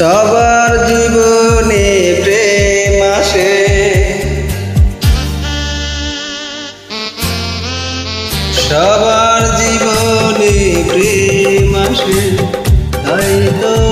সবার জীবনে প্রেম আসে। সবার জীবনে প্রেম আসে তাই তো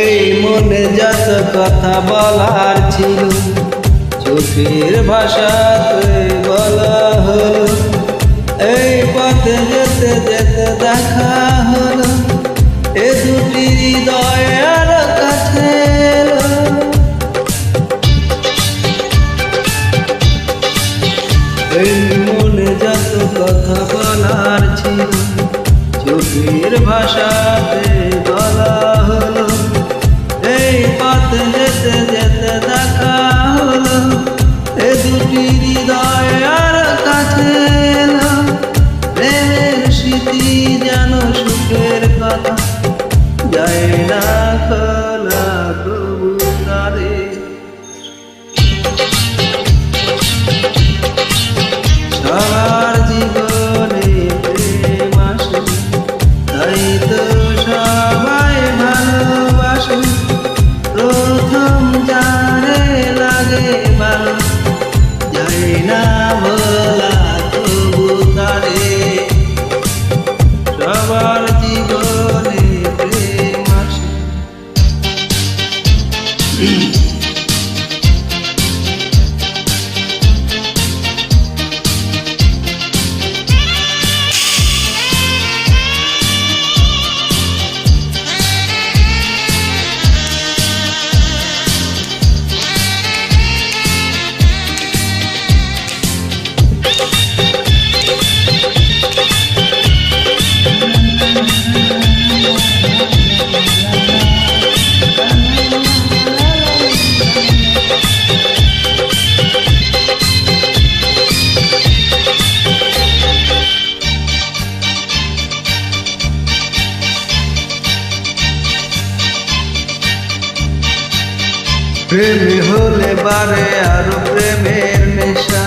এই মনে যত কথা বলার ছিল চোখের ভাষাতে বলা হলো। এই পথে যেতে যেতে দেখা এ দুটি কাছে এই মনে যত কথা বলার ছিল, চোখের ভাষাতে স্মৃতি যেন সুখের কথা? যায় না প্রেমী হলে বারে আরও প্রেমের নেশা।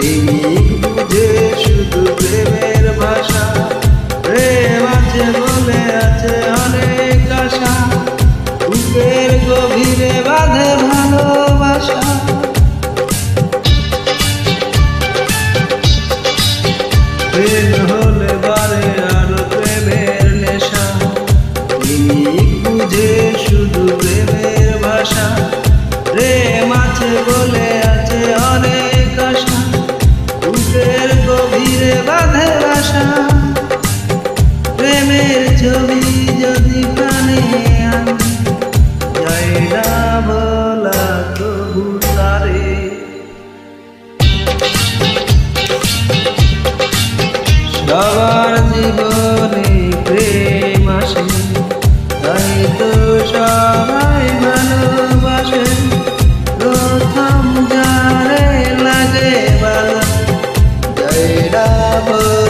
তিনি বুঝে শুধু বুঝে শুধু প্রেমের ভাষা প্রেম আছে বলে আছে অনেক love.